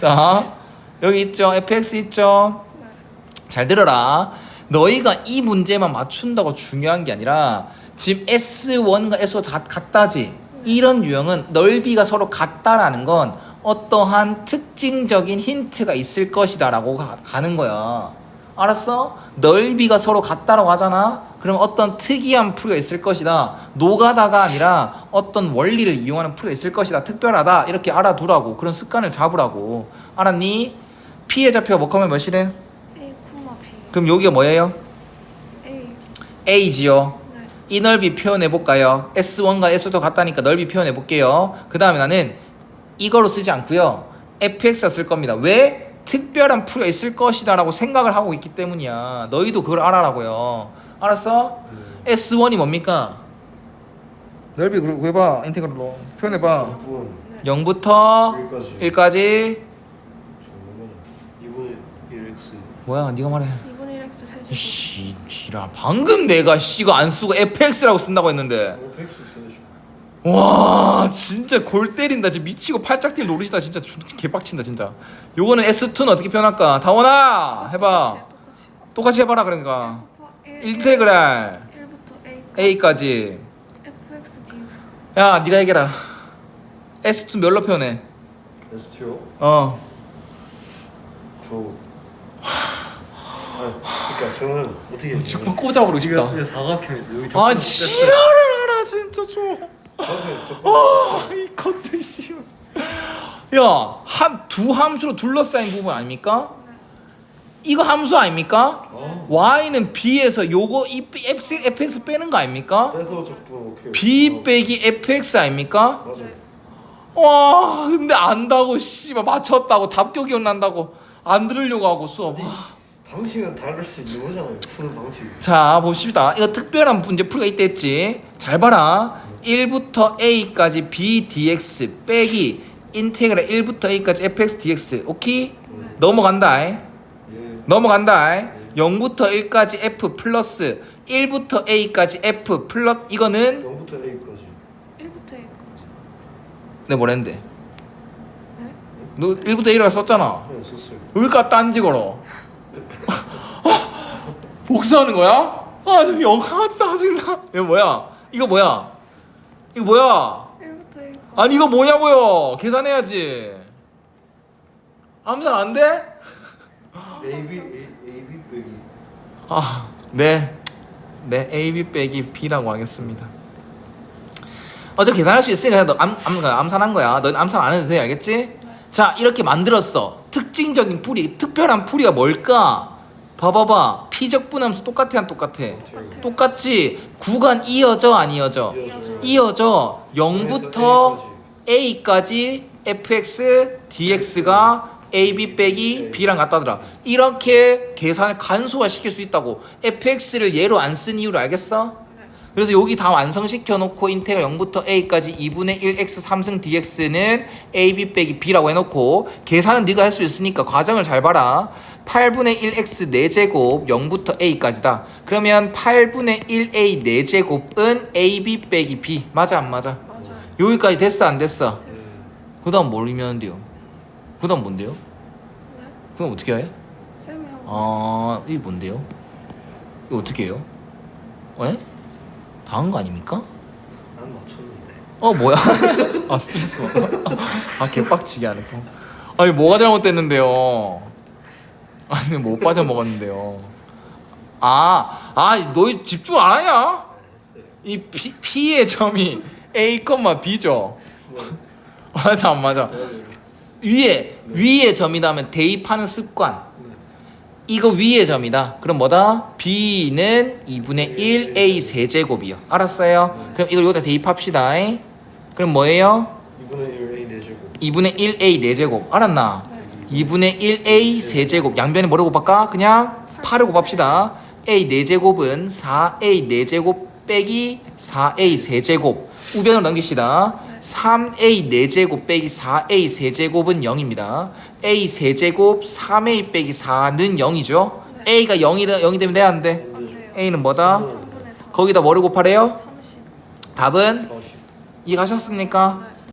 자, 여기 있죠. fx 있죠. 잘 들어라. 너희가 이 문제만 맞춘다고 중요한 게 아니라 지금 S1과 S2 다 같다지. 이런 유형은 넓이가 서로 같다라는 건 어떠한 특징적인 힌트가 있을 것이다라고 가- 가는 거야. 알았어? 넓이가 서로 같다라고 하잖아. 그럼 어떤 특이한 풀이가 있을 것이다. 노가다가 아니라 어떤 원리를 이용하는 풀이가 있을 것이다. 특별하다. 이렇게 알아두라고. 그런 습관을 잡으라고. 알았니? 좌표가 뭐하면 몇이래? A, B. 그럼 여기가 뭐예요? A. A지요. 네. 이 넓이 표현해 볼까요? S1과 S2 같다니까 넓이 표현해 볼게요. 그 다음에 나는 이거로 쓰지 않고요. fx가 쓸 겁니다. 왜? 특별한 풀이가 있을 것이다라고 생각을 하고 있기 때문이야. 너희도 그걸 알아라고요. 알았어? S1이 뭡니까? 넓이 구해봐. 인테그랄로 표현해봐. 6분 0부터 1까지 1까지 잠깐만 2분의 1x 뭐야? 네가 말해. 2분의 1x 세제곱. 씨, 지라. 방금 내가 씨 이거 안 쓰고 fx라고 쓴다고 했는데. fx 써야죠 와 진짜 골 때린다 진짜 미치고 팔짝 뛸 노릇이다 진짜 주- 개빡친다 진짜 요거는 S2는 어떻게 표현할까 다원아 해봐 똑같이. 똑같이 해봐라 그러니까 인테그랄. 1부터 A까지. A까지. Fx dx. 야 네가 얘기해라. S2 뭘로 표현해. S2요? 어. 저 아, 그러니까 저는 어떻게 해요? 지금 꽂아버리고 싶다. 사각형에서 여기 아 지랄을 하라 진짜 어, 좀아이 것들 씨야한 두 함수로 둘러싸인 부분 아닙니까 이거 함수 아닙니까 어? y는 b에서 요거 이 B- f- fx 빼는 거 아닙니까? 빼서 적분 오케이 b 빼기 fx 아닙니까? 맞아 와 근데 안다고 씨발 맞췄다고 답교 기억난다고 안 들으려고 하고 수업 와. 방식은 다를 수 있는 거잖아요 푸는 방식이 자 봅시다 이거 특별한 문제 풀이가 있다 했지 잘 봐라 1부터 a까지 b dx 빼기 인테그랄 1부터 a까지 fx dx 오케이? 넘어간다 이. 예 넘어간다. 0부터 1까지 f 플러스 1부터 a까지 f 플러스 이거는 0부터 A까지 1부터 A까지. 내가 뭐랬는데? 네? 너 1부터 1이라 썼잖아. 네 썼어요 여기까지 딴지 걸어. 복수하는 거야? 아, 좀 영화 짜증나. 이거 뭐야? 이거 뭐야? 이거 뭐야? 1부터 A까지. 아니 이거 뭐냐고요? 계산해야지. 암산 안 돼? A, B, A, A, B 빼기 아, 네. 네, AB 빼기 B라고 하겠습니다. 어차피 계산할 수 있으니까 너 암, 암, 암산한 거야. 넌 암산 안 해도 돼, 알겠지? 자, 이렇게 만들었어. 특징적인 풀이, 특별한 풀이가 뭘까? 봐봐봐. 피적분함수 똑같아, 안 똑같아? 똑같지? 구간 이어져, 안 이어져? 이어져요. 이어져. 0부터 A까지 fx dx가 ab 빼기 b랑 같다더라. 이렇게 계산을 간소화 시킬 수 있다고. fx를 예로 안 쓴 이유를 알겠어? 그래서 여기 다 완성시켜 놓고 인테그랄 0부터 a까지 2분의 1x 3승 dx는 ab 빼기 b라고 해놓고 계산은 네가 할 수 있으니까 과정을 잘 봐라. 8분의 1x 4제곱 0부터 a까지다. 그러면 8분의 1a 4제곱은 ab 빼기 b 맞아 안 맞아? 맞아요. 여기까지 됐어 안 됐어? 됐어. 그 다음 뭘이면 돼요? 그 다음 뭔데요? 네? 그럼 어떻게 해? 쌤이 하고. 아 이게 뭔데요? 이거 어떻게 해요? 에? 다 한 거 아닙니까? 난 맞췄는데 어 뭐야? 아 스트레스 받아. 아 개빡치게 하네 또. 아니 뭐가 잘못됐는데요? 아니 뭐 빠져 먹었는데요? 아, 아, 너 집중 안 하냐? 이 P, P의 점이 A, B죠. 맞아, 안 맞아. 위에 위의 점이다 하면 대입하는 습관. 이거 위의 점이다. 그럼 뭐다? B는 2분의 1 A 세제곱이요. 알았어요? 그럼 이걸 여기다 대입합시다. 그럼 뭐예요? 2분의 1 A 4제곱 2분의 1 A 4제곱. 알았나? 2분의 1 A 세제곱. 양변에 뭐를 곱할까? 그냥 8을 곱합시다. A 4제곱은 4A 4제곱 빼기 4A 세제곱. 우변으로 넘깁시다. 3A 4제곱 빼기 4A 세제곱은 0입니다. A 세제곱 3A 빼기 4는 0이죠. A가 0이, 0이 되면 돼야 안 돼? A는 뭐다? 3분의 4. 거기다 뭐를 곱하래요? 30. 답은 40 이해가셨습니까?